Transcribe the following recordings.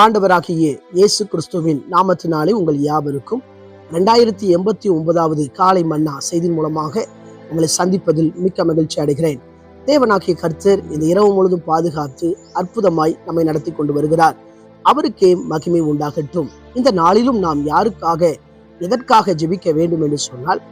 ஆண்டவராகிய இயேசு கிறிஸ்துவின் நாமத்தினாலே உங்கள் யாவருக்கும் ரெண்டாயிரத்தி எண்பத்தி ஒன்பதாவது காலை மன்னா செய்தி மூலமாக உங்களை சந்திப்பதில் மிக்க மகிழ்ச்சி அடைகிறேன். தேவனாகிய கர்த்தர் இந்த இரவு முழுதும் பாதுகாத்து அற்புதமாய் நம்மை நடத்தி கொண்டு வருகிறார். அவருக்கே மகிமை உண்டாகட்டும். இந்த நாளிலும் நாம் யாருக்காக எதற்காக ஜெபிக்க வேண்டும் என்று சொன்னால்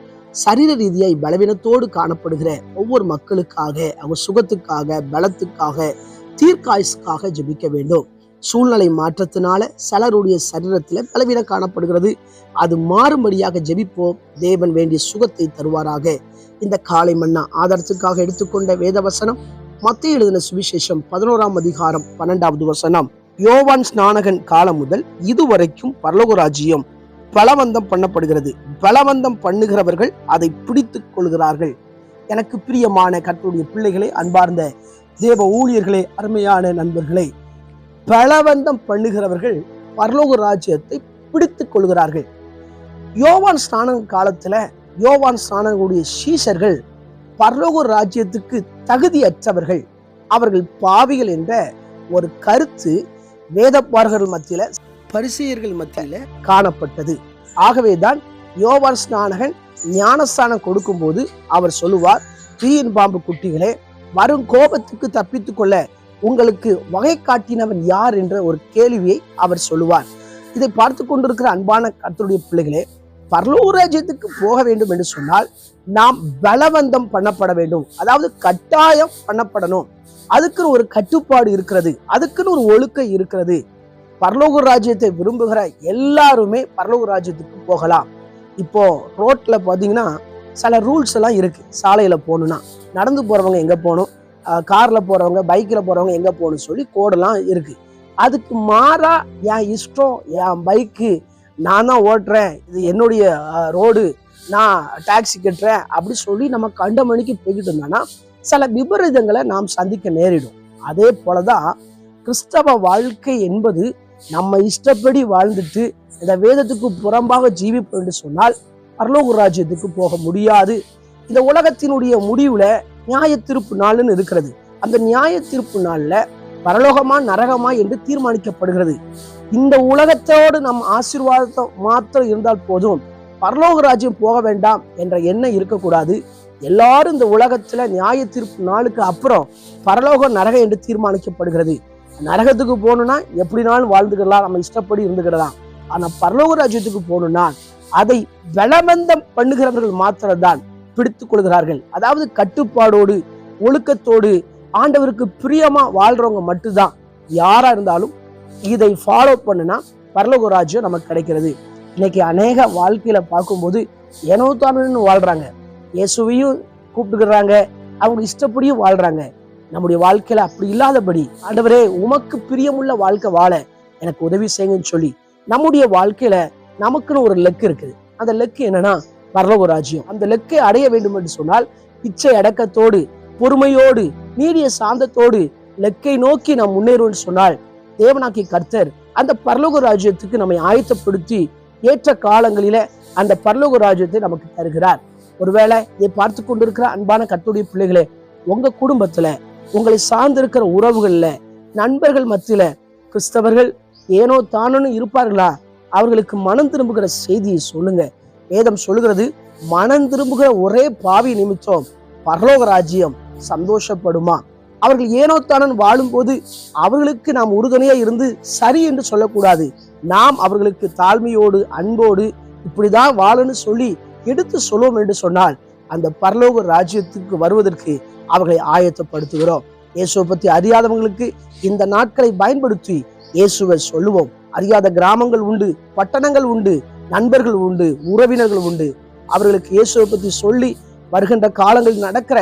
சரீர ரீதியாய் பலவீனத்தோடு காணப்படுகிற ஒவ்வொரு மக்களுக்காக அவங்க சுகத்துக்காக பலத்துக்காக தீர்க்காய்ஸுக்காக ஜெபிக்க வேண்டும். சூழ்நிலை மாற்றத்தினால சிலருடைய சரீரத்தில் பலவீனம் காணப்படுகிறது. அது மாறும்படியாக ஜெபிப்போம். தேவன் வேண்டிய சுகத்தை தருவாராக. இந்த காலை மன்னா ஆதாரத்துக்காக எடுத்துக்கொண்ட வேதவசனம் மத்திய எழுதின சுவிசேஷம் பதினோராம் அதிகாரம் பன்னெண்டாவது வசனம். யோவான் ஸ்நானகன் காலம் முதல் இதுவரைக்கும் பரலோகராஜ்யம் பலவந்தம் பண்ணப்படுகிறது. பலவந்தம் பண்ணுகிறவர்கள் அதை பிடித்துக் கொள்கிறார்கள். எனக்கு பிரியமான கற்றுடைய பிள்ளைகளே அன்பார்ந்த தேவ ஊழியர்களே அருமையான நண்பர்களே பலவந்தம் பண்ணுகிறவர்கள் பரலோக ராஜ்யத்தை பிடித்து கொள்கிறார்கள். யோவான் ஸ்நானம் காலத்தில் யோவான் ஸ்நானனுடைய சீஷர்கள் பரலோக ராஜ்யத்துக்கு தகுதியற்றவர்கள். அவர்கள் பாவிகள் என்ற ஒரு கருத்து வேதப்பார்கள் மத்தியில் பரிசெயர்கள் மத்தியில் காணப்பட்டது. ஆகவேதான் யோவான் ஸ்நானகன் ஞானஸ்தானம் கொடுக்கும்போது அவர் சொல்லுவார் தீயின் பாம்பு குட்டிகளே வரும் கோபத்துக்கு தப்பித்துக்கொள்ள உங்களுக்கு வகை காட்டினவன் யார் என்ற ஒரு கேள்வியை அவர் சொல்லுவார். இதை பார்த்து கொண்டிருக்கிற அன்பான கத்தருடைய பிள்ளைகளே பரலூர் ராஜ்யத்துக்கு போக வேண்டும் என்று சொன்னால் நாம் பலவந்தம் பண்ணப்பட வேண்டும். அதாவது கட்டாயம் பண்ணப்படணும். அதுக்குன்னு ஒரு கட்டுப்பாடு இருக்கிறது. அதுக்குன்னு ஒரு ஒழுக்கம் இருக்கிறது. பரலோக ராஜ்யத்தை விரும்புகிற எல்லாருமே பரலோக ராஜ்யத்துக்கு போகலாம். இப்போ ரோட்ல பாத்தீங்கன்னா சில ரூல்ஸ் எல்லாம் இருக்கு. சாலையில போகணும்னா. நடந்து போறவங்க எங்க போகணும்? காரில் போகிறவங்க பைக்கில் போகிறவங்க எங்கே போகணும்னு சொல்லி கோடெல்லாம் இருக்குது அதுக்கு மாறாக என் இஷ்டம் என் பைக்கு நான் தான் ஓட்டுறேன் இது என்னுடைய ரோடு நான் டாக்ஸி கட்டுறேன் அப்படி சொல்லி நம்ம கண்ட மணிக்கு போய்கிட்டு இருந்தோம்னா சில விபரீதங்களை நாம் சந்திக்க நேரிடும். அதே போலதான் கிறிஸ்தவ வாழ்க்கை என்பது நம்ம இஷ்டப்படி வாழ்ந்துட்டு இந்த வேதத்துக்கு புறம்பாக ஜீவிப்போம் என்று சொன்னால் பரலோக ராஜ்யத்துக்கு போக முடியாது. இந்த உலகத்தினுடைய முடிவில் நியாய தீர்ப்பு நாள்னு இருக்கிறது. அந்த நியாய தீர்ப்பு நாள்ல பரலோகமா நரகமா என்று தீர்மானிக்கப்படுகிறது. இந்த உலகத்தோடு நம் ஆசீர்வாதத்தை மாத்திரம் இருந்தால் போதும். பரலோக ராஜ்யம் போக வேண்டாம் என்ற எண்ணம் இருக்கக்கூடாது. எல்லாரும் இந்த உலகத்துல நியாய தீர்ப்பு நாளுக்கு அப்புறம் பரலோக நரகம் என்று தீர்மானிக்கப்படுகிறது. நரகத்துக்கு போகணும்னா எப்படினாலும் வாழ்ந்துக்கலாம். நம்ம இஷ்டப்படி இருந்துக்கிடலாம். ஆனா பரலோக ராஜ்யத்துக்கு போகணும்னா அதை பலவந்தம் பண்ணுகிறவர்கள் மாத்திரம்தான். பிடித்து கொள்கிறார்கள். அதாவது கட்டுப்பாடோடு ஒழுக்கத்தோடு ஆண்டவருக்கு பிரியமா வாழ்றவங்க மட்டும்தான். யாரா இருந்தாலும் இதை ஃபாலோ பண்ணுனா பரலோக ராஜ்யம் நமக்கு கிடைக்கிறது. இன்னைக்கு அநேக வாழ்க்கையில பார்க்கும்போது ஏனோ வாழ்றாங்க. இயேசுவையும் கூப்பிட்டுக்கிறாங்க அவங்க இஷ்டப்படியும் வாழ்றாங்க. நம்முடைய வாழ்க்கையில அப்படி இல்லாதபடி ஆண்டவரே உமக்கு பிரியமுள்ள வாழ்க்கை வாழ எனக்கு உதவி செய்யுங்கன்னு சொல்லி நம்முடைய வாழ்க்கையில நமக்குன்னு ஒரு லெக்கு இருக்குது. அந்த லெக்கு என்னன்னா பரலோக ராஜ்யம். அந்த லெக்கை அடைய வேண்டும் என்று சொன்னால் இச்சை அடக்கத்தோடு பொறுமையோடு நீடிய சாந்தத்தோடு லெக்கை நோக்கி நாம் முன்னேறுவோம்னு சொன்னால் தேவனாக்கி கர்த்தர் அந்த பரலோக ராஜ்யத்துக்கு நம்மை ஆயத்தப்படுத்தி ஏற்ற காலங்களில அந்த பரலோக ராஜ்யத்தை நமக்கு தருகிறார். ஒருவேளை இதை பார்த்து கொண்டிருக்கிற அன்பான கத்துடைய பிள்ளைகளே உங்க குடும்பத்துல உங்களை சார்ந்திருக்கிற உறவுகள்ல நண்பர்கள் மத்தியில கிறிஸ்தவர்கள் ஏனோ தானோன்னு இருப்பார்களா? அவர்களுக்கு மனம் திரும்புகிற செய்தியை சொல்லுங்க. வேதம் சொல்லுகிறது மனம் திரும்புகிற ஒரே பாவி நிமித்தம் பரலோக ராஜ்யம் சந்தோஷப்படுமா? அவர்கள் ஏனோ தானன் வாழும்போது அவர்களுக்கு நாம் உறுதுணையா இருந்து சரி என்று சொல்லக்கூடாது. நாம் அவர்களுக்கு தாழ்மையோடு அன்போடு இப்படிதான் வாழன்னு சொல்லி எடுத்து சொல்லுவோம் என்று சொன்னால் அந்த பரலோக ராஜ்யத்துக்கு வருவதற்கு அவர்களை ஆயத்தப்படுத்துகிறோம். இயேசுவை பத்தி அறியாதவங்களுக்கு இந்த நாட்களை பயன்படுத்தி இயேசுவை சொல்லுவோம். அறியாத கிராமங்கள் உண்டு பட்டணங்கள் உண்டு நண்பர்கள் உண்டு உறவினர்கள் உண்டு. அவர்களுக்கு இயேசுவை பற்றி சொல்லி வருகின்ற காலங்களில் நடக்கிற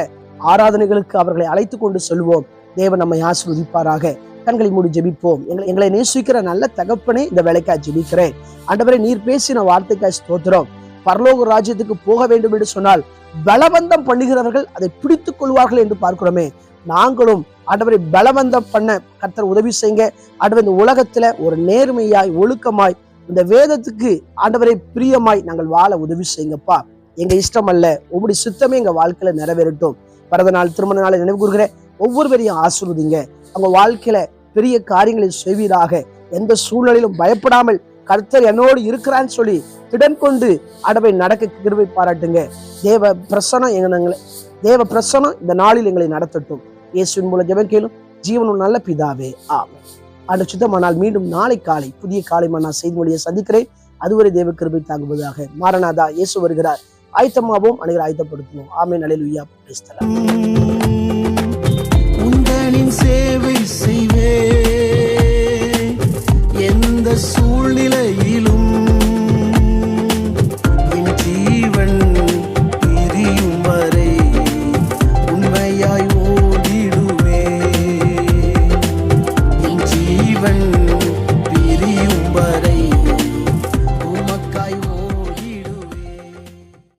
ஆராதனைகளுக்கு அவர்களை அழைத்து கொண்டு செல்வோம். தேவன் நம்மை ஆசிர்வதிப்பாராக. கண்களை மூடி ஜெபிப்போம். எங்களை எங்களை நேசிக்கிற நல்ல தகப்பனே இந்த வேலைக்காய் ஜெபிக்கிறேன். அண்டவரை நீர் பேசின வார்த்தைக்காய் ஸ்தோத்திரம். பரலோக ராஜ்யத்துக்கு போக வேண்டும் என்று சொன்னால் பலவந்தம் பண்ணுகிறவர்கள் அதை பிடித்துக் கொள்வார்கள் என்று பார்க்கிறோமே. நாங்களும் ஆண்டவரை பலவந்தம் பண்ண கர்த்தர் உதவி செய்யுங்க. ஆண்டவர் இந்த உலகத்துல ஒரு நேர்மையாய் ஒழுக்கமாய் இந்த வேதத்துக்கு ஆண்டவரை பிரியமாய் நாங்கள் வாழ உதவி செய்யுங்கப்பா. எங்க இஷ்டம் அல்ல உங்களுடைய சித்தமே எங்க வாழ்க்கையில நிறைவேறட்டும். பிறந்த நாள் திருமண நாளை நினைவு கூறுகிற ஒவ்வொருவரையும் ஆசிர்வதிங்க. அவங்க வாழ்க்கையில பெரிய காரியங்களை செய்வீராக. எந்த சூழ்நிலையிலும் பயப்படாமல் கர்த்தர் என்னோடு இருக்கிறான்னு சொல்லி திடன் கொண்டு அடவை நடக்க கிருவை பாராட்டுங்க. தேவ பிரசனம் எங்களை தேவ பிரசனம் இந்த நாளில் எங்களை நடத்தட்டும். இயேசுவின் மூலம் ஜெபம் கேளும். ஜீவனும் நல்ல பிதாவே ஆமாம் ஆண்டு சுத்தமானால் மீண்டும் நாளை காலை புதிய காலை நான் செய்தி மொழியை சந்திக்கிறேன். அதுவரை தேவ கிருபை தாங்குவதாக மாரநாதா இயேசு வருகிறார். ஆயத்தமாகவும் அனைவரும் ஆயத்தப்படுத்தணும் ஆமே உய்யா உங்களின் சேவை செய்வே. எந்த சூழ்நிலையிலும் என் ஜீவன் பிரியும் வரை உண்மையாய்